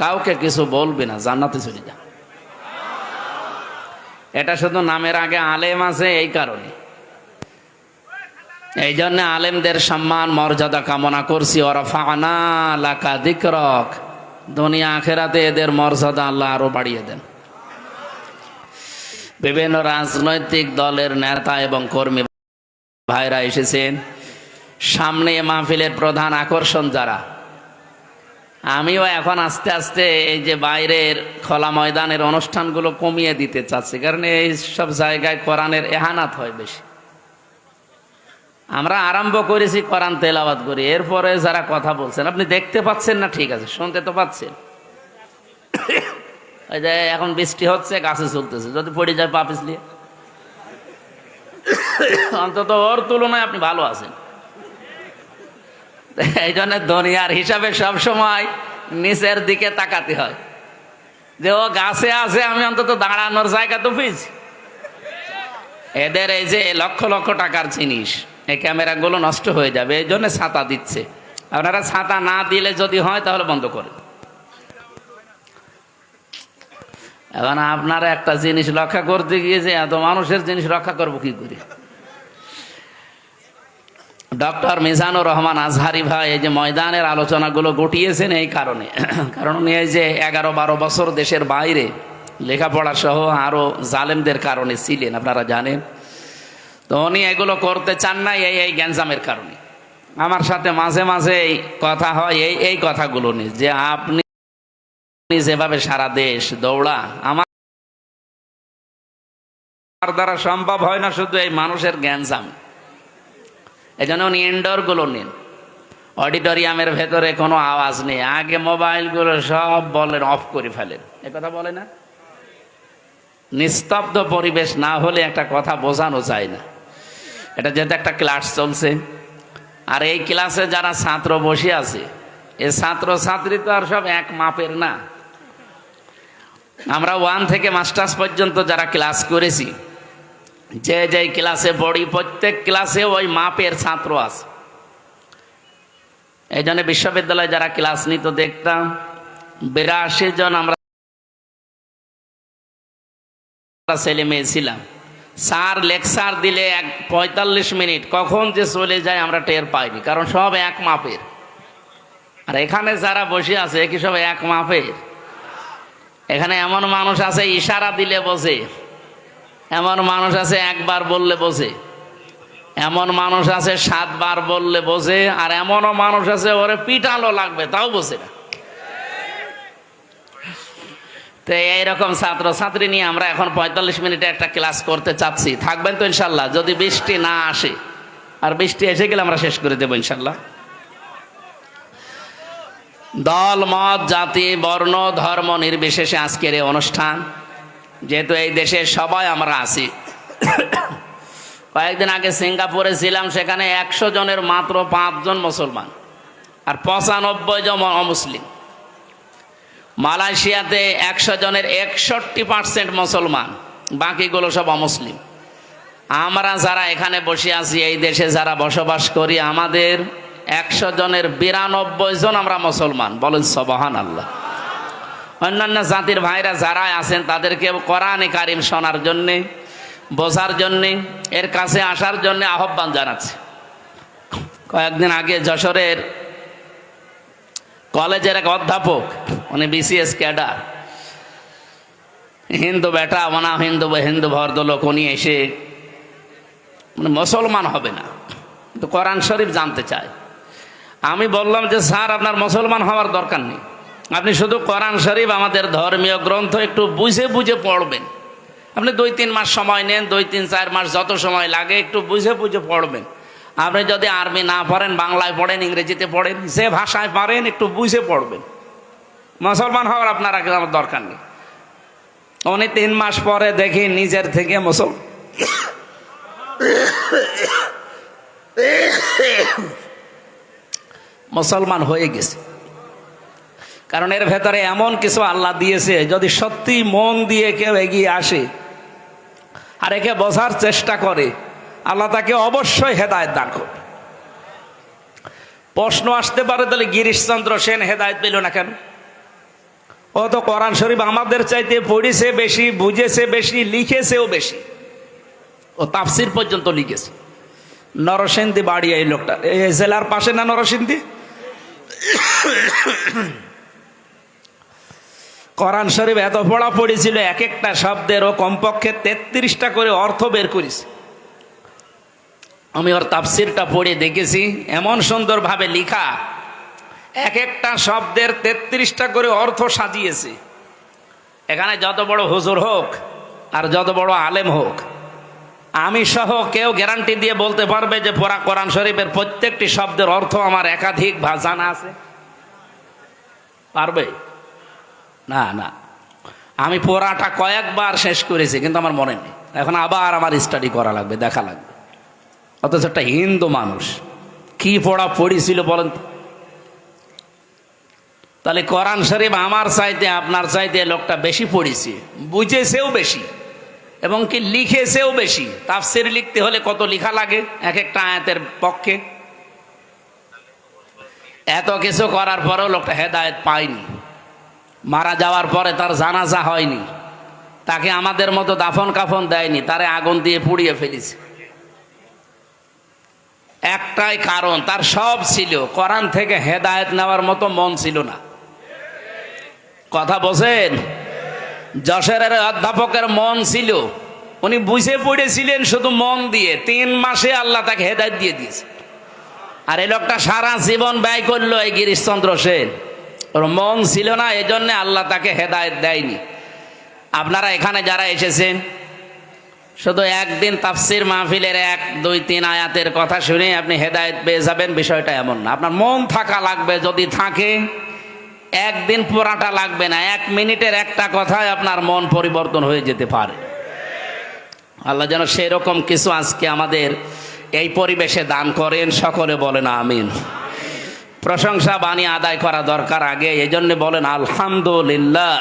কাউকে কিছু বলবি না, জান্নাতে চলে যা। এটা শুধু নামের আগে আলেম আছে এই কারণে। এই জন্য আলেমদের সম্মান, মর্যাদা কামনা করছি। ওরা ফানা দিকরক। দুনিয়া আখেরাতে এদের মর্যাদা আল্লাহ আরও বাড়িয়ে দেন। বিভিন্ন রাজনৈতিক দলের নেতা এবং কর্মী ভাইরা এসেছেন। সামনে মাহফিলের প্রধান আকর্ষণ যারা আমিও এখন আস্তে আস্তে এই যে বাইরের খোলা ময়দানের অনুষ্ঠানগুলো কমিয়ে দিতে চাচ্ছি, কারণ এই সব জায়গায় কোরআনের এহানাত হয় বেশি। আমরা আরম্ভ করেছি কোরআন তেলাবাদ করি, এরপরে যারা কথা বলছেন, আপনি দেখতে পাচ্ছেন না? ঠিক আছে, শুনতে তো পাচ্ছেন। ওই যে এখন বৃষ্টি হচ্ছে, গাছে চলতেছে, যদি পড়ে যায় পা পিছলিয়ে। অন্তত ওর তুলনায় আপনি ভালো আছেন। এই জন্য দুনিয়ার হিসাবে সব সময় নিচের দিকে তাকাতে হয়। যে ও গাছে আছে, আমি অন্তত দাঁড়ানোর জায়গা তো পেয়েছি এদের এই যে লক্ষ লক্ষ টাকার জিনিস, এই ক্যামেরাগুলো নষ্ট হয়ে যাবে, এই জন্য ছাতা দিচ্ছে। আপনারা ছাতা না দিলে যদি হয়, তাহলে বন্ধ করে এখন আপনারা একটা জিনিস রক্ষা করতে গিয়ে যে এত মানুষের জিনিস রক্ষা করব কি করে? ডক্টর মিজানুর রহমান আজহারি ভাই, এই যে ময়দানের আলোচনাগুলো গটিয়েছেন এই কারণে। কারণ উনি এই যে এগারো বারো বছর দেশের বাইরে লেখাপড়া সহ আরও জালেমদের কারণে ছিলেন, আপনারা জানেন। তো উনি এগুলো করতে চান না এই এই গ্যাঞ্জামের কারণে। আমার সাথে মাঝে মাঝে এই কথা হয়, এই এই কথাগুলো নিয়ে, যে আপনি যেভাবে সারা দেশ দৌড়া, আমার দ্বারা সম্ভব হয় না শুধু এই মানুষের গ্যাঞ্জাম। এই জন্য উনি ইনডোরগুলো নিন। অডিটোরিয়ামের ভেতরে কোনো আওয়াজ নেই। আগে মোবাইলগুলো সব বলেন অফ করে ফেলেন। এ কথা বলে না? নিস্তব্ধ পরিবেশ না হলে একটা কথা বোঝানো যায় না। এটা যেহেতু একটা ক্লাস চলছে। আর এই ক্লাসে যারা ছাত্র বসে আছে, এ ছাত্র ছাত্রী তো আর সব এক মাপের না। আমরা ওয়ান থেকে মাস্টার্স পর্যন্ত যারা ক্লাস করেছি যে যে ক্লাসে পড়ি, প্রত্যেক ক্লাসে ওই মাপের ছাত্র আছে। এই জন্য বিশ্ববিদ্যালয়ে যারা ক্লাস নিত, দেখতাম বিরাশি জন আমরা ছেলে মেয়ে ছিলাম। স্যার লেকচার দিলে এক পঁয়তাল্লিশ মিনিট, কখন যে চলে যায় আমরা টের পাইনি, কারণ সব এক মাপের। আর এখানে যারা বসে আছে কি সব এক মাপের? এখানে এমন মানুষ আছে, ইশারা দিলে বসে এমন মানুষ আছে একবার বললে বসে এমন মানুষ আছে সাতবার বললে বসে আর এমনও মানুষ আছে ওরে পিটালো লাগবে, তাও বসে না। তো এইরকম ছাত্র ছাত্রী নিয়ে আমরা এখন পঁয়তাল্লিশ মিনিটে একটা ক্লাস করতে চাচ্ছি। থাকবেন তো ইনশাল্লাহ, যদি বৃষ্টি না আসে। আর বৃষ্টি এসে গেলে আমরা শেষ করে দেবো ইনশাল্লাহ। দল, মত, জাতি, বর্ণ, ধর্ম নির্বিশেষে আজকের এই অনুষ্ঠান। যেহেতু এই দেশে সবাই আমরা আছি। কয়েকদিন আগে সিঙ্গাপুরে ছিলাম, সেখানে একশো জনের মাত্র পাঁচজন মুসলমান আর পঁচানব্বই জন অমুসলিম। মালয়েশিয়াতে একশো জনের একষট্টি পার্সেন্ট মুসলমান, বাকিগুলো সব অমুসলিম। আমরা যারা এখানে বসে আছি, এই দেশে যারা বসবাস করি, আমাদের একশো জনের বিরানব্বই জন আমরা মুসলমান। বলেন সবহান আল্লাহ অন্যান্য জাতির ভাইরা যারা আছেন তাদেরকে কোরআনে কারিম শোনার জন্যে, বোঝার জন্যে, এর কাছে আসার জন্যে আহ্বান জানাচ্ছে। কয়েকদিন আগে যশোরের কলেজের এক অধ্যাপক, উনি বিসিএস ক্যাডার, হিন্দু বেটা, মনা হিন্দু হিন্দু ভদ্রলোক, উনি এসে মানে মুসলমান হবে না, কিন্তু কোরআন শরীফ জানতে চায়। আমি বললাম যে, স্যার, আপনার মুসলমান হওয়ার দরকার নেই। আপনি শুধু কোরআন শরীফ আমাদের ধর্মীয় গ্রন্থ একটু বুঝে বুঝে পড়বেন। আপনি দুই তিন মাস সময় নেন, দুই তিন চার মাস যত সময় লাগে একটু বুঝে বুঝে পড়বেন। আপনি যদি আরবি না পড়েন, বাংলায় পড়েন, ইংরেজিতে পড়েন, যে ভাষায় পারেন একটু বুঝে পড়বেন। মুসলমান হওয়ার আপনার আমার দরকার নেই। উনি তিন মাস পরে দেখি নিজের থেকে মুসল মুসলমান হয়ে গেছে। কারণ এর ভেতরে এমন কিছু আল্লাহ দিয়েছে, যদি সত্যি মন দিয়ে কেউ এগিয়ে আসে আর একে বোঝার চেষ্টা করে, আল্লাহ তাকে অবশ্যই হেদায়ত দান করবে। প্রশ্ন আসতে পারে, তাহলে গিরিশচন্দ্র সেন হেদায়ত পেল না কেন? ও তো কোরআন শরীফ আমাদের চাইতে পড়েছে বেশি, বুঝেছে বেশি, লিখেছেও বেশি। ও তাফসির পর্যন্ত লিখেছে। নরসিংদী বাড়ি এই লোকটা এই জেলার পাশে না নরসিংদী? কোরআন শরীফ এত পড়া পড়েছিল এক একটা শব্দের ও কমপক্ষে তেত্রিশটা করে অর্থ বের করেছে। আমি ওর তাফসিরটা পড়ে দেখেছি, এমন সুন্দরভাবে লিখা এক একটা শব্দের তেত্রিশটা করে অর্থ সাজিয়েছে। এখানে যত বড় হুজুর হোক আর যত বড় আলেম হোক, আমি সহ কেউ গ্যারান্টি দিয়ে বলতে পারবে যে পড়া কোরআন শরীফের প্রত্যেকটি শব্দের অর্থ আমার একাধিক জানা আছে। পারবে? না না। আমি পড়াটা কয়েকবার শেষ করেছি, কিন্তু আমার মনে নেই। এখন আবার আমার স্টাডি করা লাগবে, দেখা লাগবে। অথচ একটা হিন্দু মানুষ, কি পড়া পড়েছিল বলেন তাহলে কোরআন শরীফ আমার চাইতে, আপনার চাইতে লোকটা বেশি পড়েছে, বুঝেছেও বেশি, এবং কি লিখেছেও বেশি। তাফসির লিখতে হলে কত লেখা লাগে, এক একটা আয়াতের পক্ষে? এত কিছু করার পরেও লোকটা হেদায়েত পায়নি। মারা যাওয়ার পরে তার জানাজা হয়নি। তাকে আমাদের মতো দাফন কাফন দেয়নি, তারে আগুন দিয়ে পুড়িয়ে ফেলেছে। একটাই কারণ, তার সব ছিল। কোরআন থেকে হেদায়ত নেওয়ার মতো মন ছিল না। কথা বোঝেন যশোরের অধ্যাপকের মন ছিল। উনি বুঝে পড়েছিলেন শুধু মন দিয়ে। তিন মাসে আল্লাহ তাকে হেদায়ত দিয়ে দিয়েছে। আর এই লোকটা সারা জীবন ব্যয় করল এই গিরিশচন্দ্র সেন। ওর মন ছিল না, এজন্য আল্লাহ তাকে হেদায়ত দেয়নি। আপনারা এখানে যারা এসেছেন, শুধু একদিন তাফসির মাহফিলের এক, দুই, তিন আয়াতের কথা শুনে আপনি হেদায়েত পেয়ে যাবেন, বিষয়টা এমন না। আপনার মন থাকা লাগবে, যদি থাকে, একদিন পোড়াটা লাগবে না, এক মিনিটের একটা কথায় আপনার মন পরিবর্তন হয়ে যেতে পারে। আল্লাহ যেন সেরকম কিছু আজকে আমাদের এই পরিবেশে দান করেন, সকলে বলেন আমিন। প্রশংসা বাণী আদায় করা দরকার আগে এই জন্য বলেন, আলহামদুলিল্লাহ।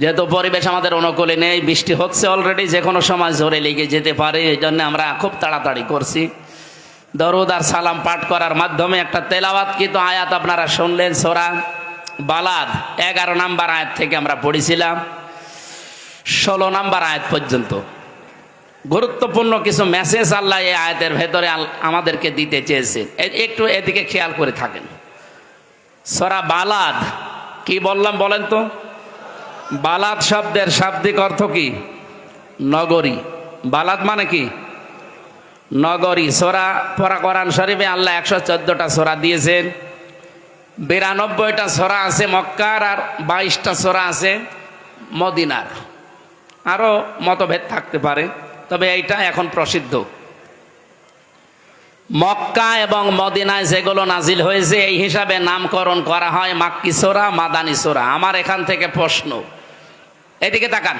যেহেতু পরিবেশ আমাদের অনুকূলে নেই, বৃষ্টি হচ্ছে অলরেডি যে কোনো সময় জোরে লেগে যেতে পারে এই জন্য আমরা খুব তাড়াতাড়ি করছি। দরুদ আর সালাম পাঠ করার মাধ্যমে একটা তেলাওয়াত, কিন্তু আয়াত আপনারা শুনলেন, সোরা বালাদ, এগারো নাম্বার আয়াত থেকে আমরা পড়েছিলাম। ষোলো নাম্বার আয়াত পর্যন্ত। গুরুত্বপূর্ণ কিছু মেসেজ আল্লাহ এই আয়াতের ভেতরে আমাদেরকে দিতে চেয়েছেন একটু এদিকে খেয়াল করে থাকেন। সরা বালাদ, কি বললাম বলেন তো? বালাদ শব্দের শাব্দিক অর্থ কি? নগরী। বালাদ মানে কি? নগরী। সোরা পরা কোরআন শরীফে আল্লাহ একশো চোদ্দটা সোরা দিয়েছেন। বিরানব্বইটা সোরা আছে মক্কার আর বাইশটা সোরা আছে মদিনার। আরও মতভেদ থাকতে পারে। তবে এইটা এখন প্রসিদ্ধ। মক্কা এবং মদিনায় যেগুলো নাজিল হয়েছে, এই হিসাবে নামকরণ করা হয় মাক্কি সোরা, মাদানি সোরা। আমার এখান থেকে প্রশ্ন। এদিকে তাকান।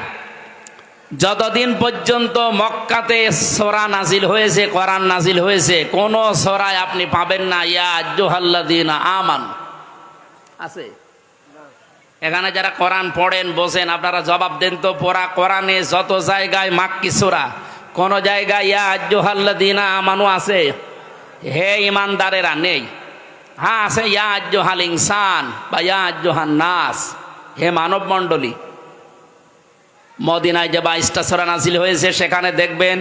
যতদিন পর্যন্ত মক্কাতে সোরা নাজিল হয়েছে, কোরআন নাজিল হয়েছে, কোন সোরায় আপনি পাবেন না। ইয়া আমান। আছে? এখানে যারা কোরআন পড়েন বসেন আপনারা জবাব দেন তো, পড়া কোরআনে যত জায়গায় মাক্কি সোরা কোন জায়গায়, ইয়া জোহাল্লাদিনা আমানু আছে। হে ইমানদারেরা, নেই। হ্যাঁ আছে, ইয়া আজ্জোহাল ইনসান বা ইয়া আজ্জোহান নাস হে মানব মণ্ডলী মদিনায় যে বাইশটা সোরা নাজিল হয়েছে, সেখানে দেখবেন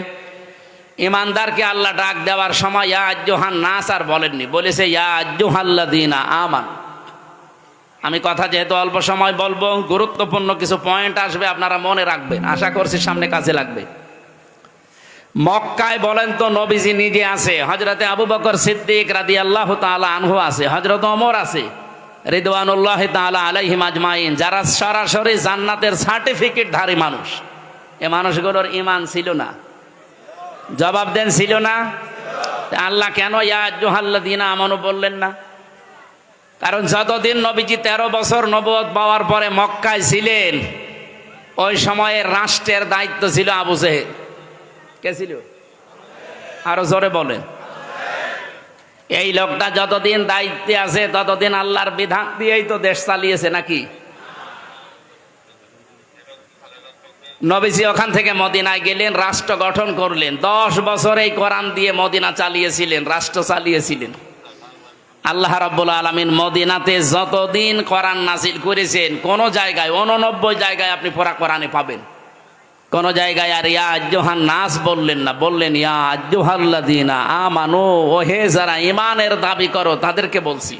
ইমানদারকে আল্লাহ ডাক দেওয়ার সময়, ইয়া আজ্জোহান নাস আর বলেননি। বলেছে, ইয়া আজ্জোহাল্লাদিনা আমান আমি কথা যেহেতু অল্প সময় বলব, গুরুত্বপূর্ণ কিছু পয়েন্ট আসবে, আপনারা মনে রাখবেন। আশা করছি সামনে কাজে লাগবে। মক্কায় বলেন তো নবীজি নিজে আছে হজরতে আবু বকর সিদ্দিক রাদি আল্লাহ তালা আনহু আছে হজরত অমর আছে, রিদওয়ানুল্লাহ তালা আলাইহিম আজমাইন, যারা সরাসরি জান্নাতের সার্টিফিকেট ধারী মানুষ। এ মানুষগুলোর ইমান ছিল না। জবাব দেন, ছিল না? আল্লাহ কেন ইয়া জোহাল্লাদিনা আমানও বললেন না? কারণ যতদিন নবীজি তেরো বছর নবদ পাওয়ার পরে মক্কায় ছিলেন, ওই সময়ে রাষ্ট্রের দায়িত্ব ছিল আবু জেহেল। কে ছিল? আরও জোরে বলেন। এই লোকটা যতদিন দায়িত্বে আছে, ততদিন আল্লাহর বিধান দিয়েই তো দেশ চালিয়েছে নাকি? নবীজি ওখান থেকে মদিনায় গেলেন, রাষ্ট্র গঠন করলেন। দশ বছর এই কোরআন দিয়ে মদিনা চালিয়েছিলেন, রাষ্ট্র চালিয়েছিলেন। আল্লাহ রাব্বুল আলমিন মদিনাতে যতদিন কোরআন নাজিল করেছেন, কোন জায়গায় উননব্বই জায়গায় আপনি পড়া কোরআনে পাবেন। কোন জায়গায় আর ইয়া আজ্জোহান নাস বললেন না, বললেন, ইয়া আজ্জোহাল্লাদিনা আমানো, ও হে যারা ইমানের দাবি করো, তাদেরকে বলছি।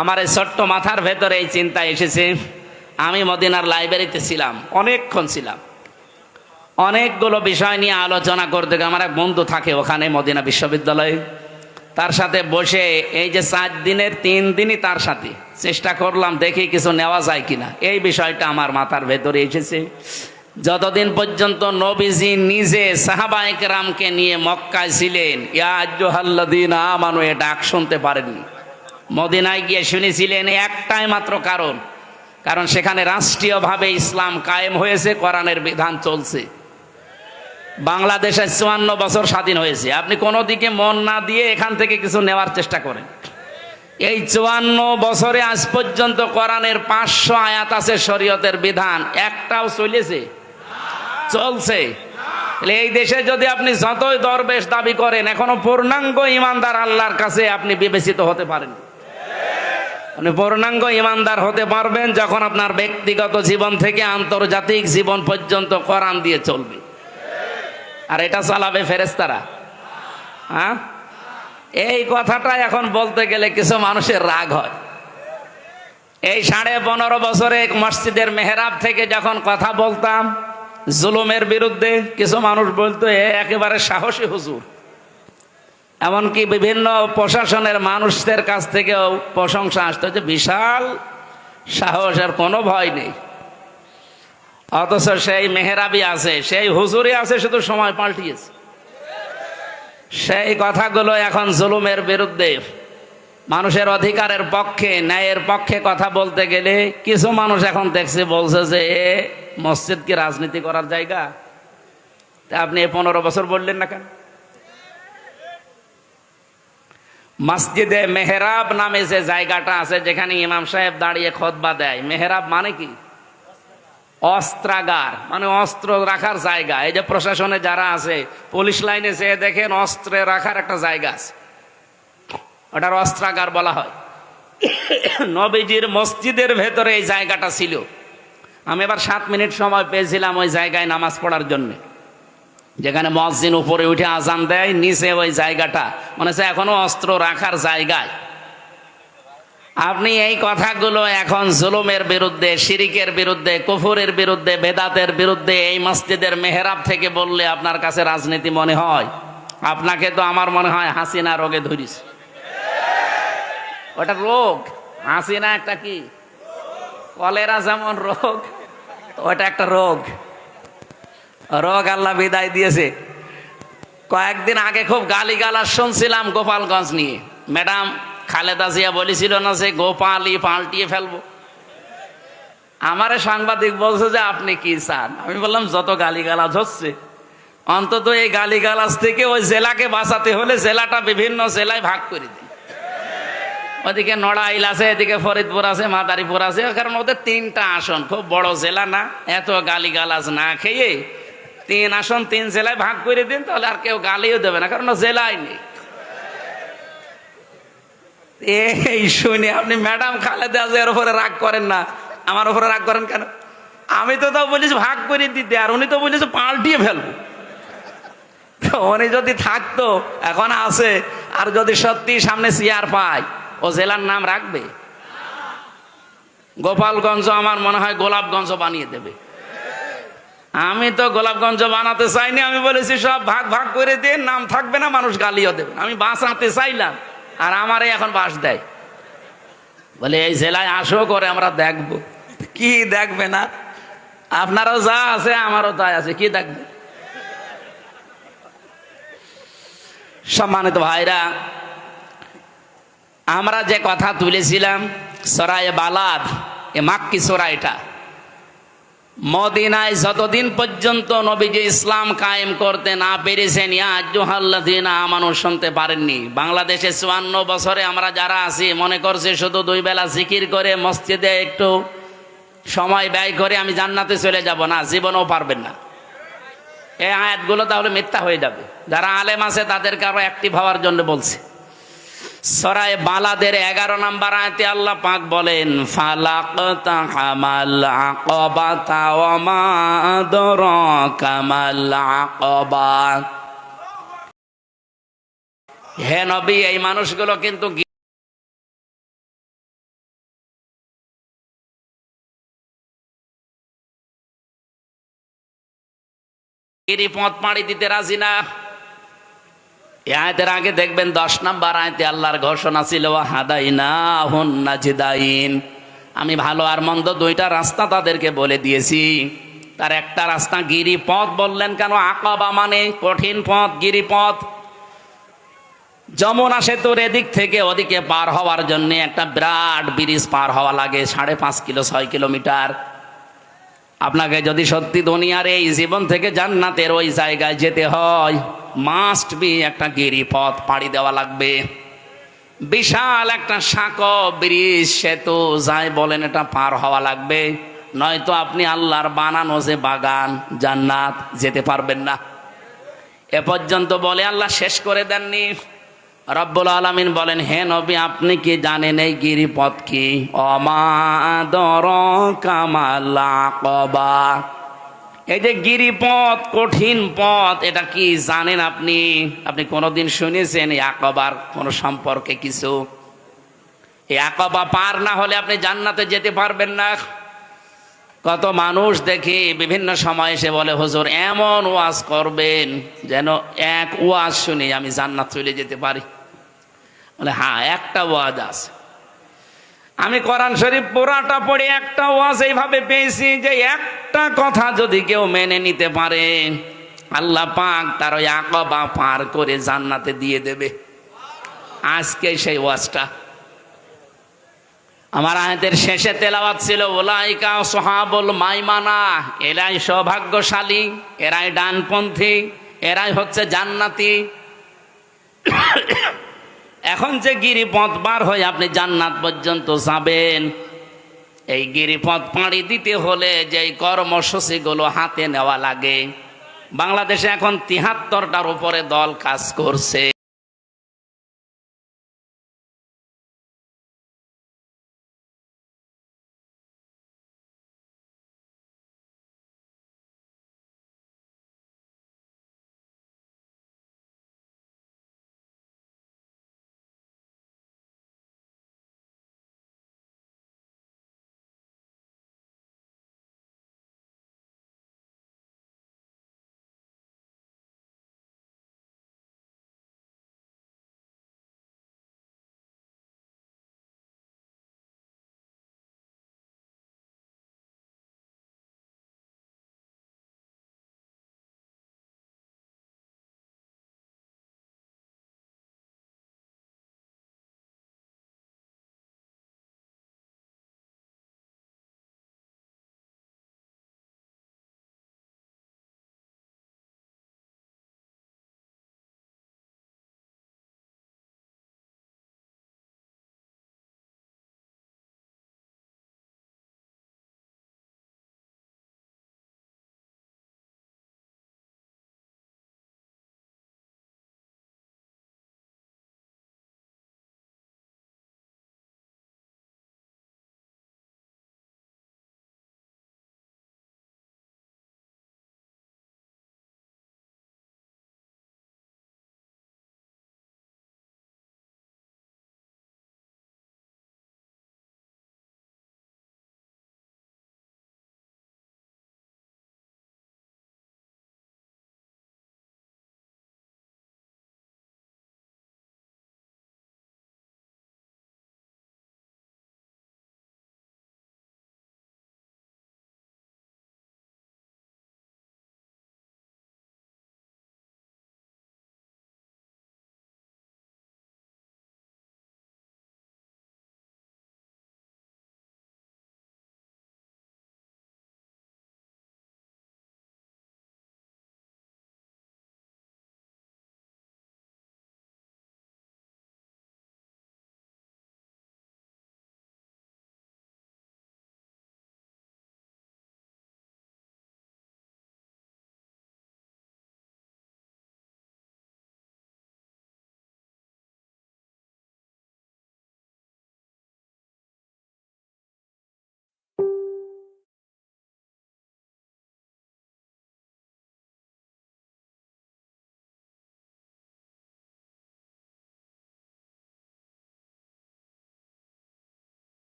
আমার এই ছোট্ট মাথার ভেতরে এই চিন্তা এসেছে। আমি মদিনার লাইব্রেরিতে ছিলাম, অনেকক্ষণ ছিলাম। অনেকগুলো বিষয় নিয়ে আলোচনা করতে আমার এক বন্ধু থাকে ওখানে মদিনা বিশ্ববিদ্যালয়ে। তার সাথে বসে এই যে চার দিনের তিন দিনই তার সাথে। চেষ্টা করলাম, দেখি কিছু নেওয়া যায় কিনা। এই বিষয়টা আমার মাথার ভেতরে এসেছে। যতদিন পর্যন্ত নবীজি নিজে সাহাবায়ক রামকে নিয়ে মক্কায় ছিলেন ইয়াজ্জুহাল্লাদিন আমানু, এ ডাক শুনতে পারেননি। মদিনায় গিয়ে শুনেছিলেন একটাই মাত্র কারণ কারণ সেখানে রাষ্ট্রীয়ভাবে ইসলাম কায়েম হয়েছে, কোরআনের বিধান চলছে। বাংলাদেশে চুয়ান্ন বছর স্বাধীন হয়েছে। আপনি কোনো দিকে মন না দিয়ে এখান থেকে কিছু নেওয়ার চেষ্টা করেন। এই চুয়ান্ন বছরে আজ পর্যন্ত কোরআনের পাঁচশো আয়াত আছে শরীয়তের বিধান, একটাও চলেছে। চলছে। এই দেশে যদি আপনি যতই দরবেশ দাবি করেন, এখনও পূর্ণাঙ্গ ইমানদার আল্লাহর কাছে আপনি বিবেচিত হতে পারেন। পূর্ণাঙ্গ ইমানদার হতে পারবেন যখন আপনার ব্যক্তিগত জীবন থেকে আন্তর্জাতিক জীবন পর্যন্ত কোরআন দিয়ে চলবে। আর এটা চালাবে ফেরেস্তারা হ্যাঁ? এই কথাটা এখন বলতে গেলে কিছু মানুষের রাগ হয়। এই সাড়ে পনেরো বছরে মসজিদের মেহরাব থেকে যখন কথা বলতাম জুলুমের বিরুদ্ধে কিছু মানুষ বলতো, এ একেবারে সাহসী হুজুর। এমনকি বিভিন্ন প্রশাসনের মানুষদের কাছ থেকেও প্রশংসা আসতো যে বিশাল সাহস, আর কোনো ভয় নেই। অথচ সেই মেহরাবি আছে, সেই হুজুরি আছে, শুধু সময় পাল্টিয়েছে। সেই কথাগুলো এখন জুলুমের বিরুদ্ধে মানুষের অধিকারের পক্ষে, ন্যায়ের পক্ষে কথা বলতে গেলে কিছু মানুষ এখন দেখছে, বলছে যে, এ মসজিদ কি রাজনীতি করার জায়গা? তা আপনি এ পনেরো বছর বললেন না কেন? মসজিদে মেহরাব নামে যে জায়গাটা আছে, যেখানে ইমাম সাহেব দাঁড়িয়ে খতবা দেয়, মেহরাব মানে কি? অস্ত্রাগার মানে অস্ত্র রাখার জায়গা। এই যে প্রশাসনে যারা আছে, পুলিশ লাইনে যে দেখেন অস্ত্রে রাখার একটা জায়গা আছে। ওটার অস্ত্রাগার বলা হয়। নবীজির মসজিদের ভেতরে এই জায়গাটা ছিল। আমি এবার সাত মিনিট সময় পেয়েছিলাম ওই জায়গায় নামাজ পড়ার জন্য। যেখানে মসজিদ উপরে উঠে আজান দেয়, নিচে ওই জায়গাটা। মনে হচ্ছে এখনও অস্ত্র রাখার জায়গায়। আপনি এই কথাগুলো এখন জুলুমের বিরুদ্ধে, শিরিকের বিরুদ্ধে, কুফুরের বিরুদ্ধে, বেদাতের বিরুদ্ধে, এই মসজিদের মেহরাব থেকে বললে আপনার কাছে রাজনীতি মনে হয়? আপনাকে তো আমার মনে হয় হাসিনা রোগে ধরিস ওটা রোগ। হাসিনা একটা কি? কলেরা যেমন রোগ ওটা একটা রোগ। রোগ আল্লাহ বিদায় দিয়েছে। কয়েকদিন আগে খুব গালিগালাজ শুনছিলাম গোপালগঞ্জ নিয়ে। ম্যাডাম খালেদা জিয়া বলেছিল না যে গোপালই পাল্টিয়ে ফেলব। আমারে সাংবাদিক বলছে যে আপনি কি চান? আমি বললাম, যত গালিগালাজ হচ্ছে, অন্তত এই গালিগালাজ থেকে ওই জেলাকে বাঁচাতে হলে জেলাটা বিভিন্ন জেলায় ভাগ করে দিই ওদিকে নড়াইল আছে, এদিকে ফরিদপুর আছে, মাদারীপুর আছে কারণ ওদের তিনটা আসন, খুব বড় জেলা না, এত গালিগালাজ না খেয়ে তিন আসন, তিন জেলায় ভাগ করে দিন, তাহলে আর কেউ গালিও দেবে না, কারণ জেলায় নেই। এই শুনে আপনি ম্যাডাম খালেদা এর উপরে রাগ করেন না, আমার উপরে রাগ করেন কেন? আমি তো তাও বলেছি ভাগ করে দিতে, আর উনি তো বলেছে পাল্টিয়ে ফেলব। উনি যদি থাকতো, এখন আছে, আর যদি সত্যি সামনে চেয়ার পায় ও জেলার নাম রাখবে? গোপালগঞ্জ আমার মনে হয় গোলাপগঞ্জ বানিয়ে দেবে। আমি তো গোলাপগঞ্জ বানাতে চাইনি, আমি বলেছি সব ভাগ ভাগ করে দিন নাম থাকবে না, মানুষ গালিও দেবে আমি বাঁচাতে চাইলাম, আর আমারে এখন বাস দেয়। বলে, এই জেলায় আসো করে আমরা দেখব। কি দেখবে না? আপনারও যা আছে, আমারও তাই আছে, কি দেখবে? সম্মানিত ভাইরা আমরা যে কথা তুলেছিলাম সরাই বালাদ, এ মাক্কি সরাইটা মদিনায় যতদিন পর্যন্ত নবীজি ইসলাম কায়েম করতে না পেরেছেন ইয়াজুহাল্লাদিনা আমানু, শুনতে পারেননি। বাংলাদেশে চুয়ান্ন বছরে আমরা যারা আছি, মনে করছে শুধু দুই বেলা জিকির করে মসজিদে একটু সময় ব্যয় করে আমি জান্নাতে চলে যাব না, জীবনও পারবেন না। এই আয়াতগুলো তাহলে মিথ্যা হয়ে যাবে। যারা আলেম আছে, তাদেরকে আরও অ্যাক্টিভ হওয়ার জন্য বলছে। সরায় বালাদের এগারো নাম্বার আয়তে আল্লাহ পাক বলেন ফালাক তাহামাল আকবা ওমা দর কামাল আকবা। হে নবী, এই মানুষগুলো কিন্তু গিরিপথ পাড়ি দিতে রাজি না। আয়তের আগে দেখবেন দশ নাম্বার আয়তে আল্লাহর ঘোষণা ছিল আমি ভালো আর মন্দ দুইটা রাস্তা তাদেরকে বলে দিয়েছি। তার একটা রাস্তা গিরিপথ বললেন কেন? আকাবা মানে কঠিন পথ, গিরিপথ। যমুনা সেতুর এদিক থেকে ওদিকে পার হওয়ার জন্য একটা বিরাট ব্রিজ পার হওয়া লাগে, সাড়ে পাঁচ কিলো, ছয় কিলোমিটার। আপনাকে যদি সত্যি দুনিয়ার এই জীবন থেকে জান্নাতের ওই জায়গায় যেতে হয় মাস্ট বি একটা গিরিপথ পাড়ি দেওয়া লাগবে। বিশাল একটা সাঁক, ব্রিজ, সেতু, যাই বলেন এটা পার হওয়া লাগবে। নয়তো আপনি আল্লাহর বানানো যে বাগান, জান্নাত, যেতে পারবেন না। এ পর্যন্ত বলে আল্লাহ শেষ করে দেননি। রব্বুল আলমিন বলেন, হে নবী, আপনি কি জানেন এই গিরিপথ কি? অমাদর কামালা কবা এই যে গিরিপথ, কঠিন পথ, এটা কি জানেন আপনি? আপনি কোনোদিন শুনেছেন এই আকবার কোনো সম্পর্কে কিছু? এই আকবা পার না হলে আপনি জান্নাতে যেতে পারবেন না। কত মানুষ দেখি বিভিন্ন সময় এসে বলে, হুজুর, এমন ওয়াজ করবেন যেন এক ওয়াজ শুনে আমি জান্নাত চলে যেতে পারি। বলে হ্যাঁ একটা ওয়াজ আছে। আমি কোরআন শরীফ পুরাটা পড়ে একটা ওয়াজ এইভাবে পেয়েছি যে, একটা কথা যদি কেউ মেনে নিতে পারে, আল্লাহ পাক তার ওই আকবা পার করে জান্নাতে দিয়ে দেবে। আজকে সেই ওয়াজটা। আমার আয়াতের শেষে তেলাওয়াত ছিল ওলাইকা সোহাবুল মাইমানা, এরাই সৌভাগ্যশালী, এরাই ডানপন্থী, এরাই হচ্ছে জান্নাতি এখন যে গিরিপথ বার হয়ে আপনি জান্নাত পর্যন্ত যাবেন, এই গিরিপথ পাড়ি দিতে হলে যে কর্মসূচিগুলো হাতে নেওয়া লাগে। বাংলাদেশে এখন তিহাত্তরটার উপরে দল কাজ করছে।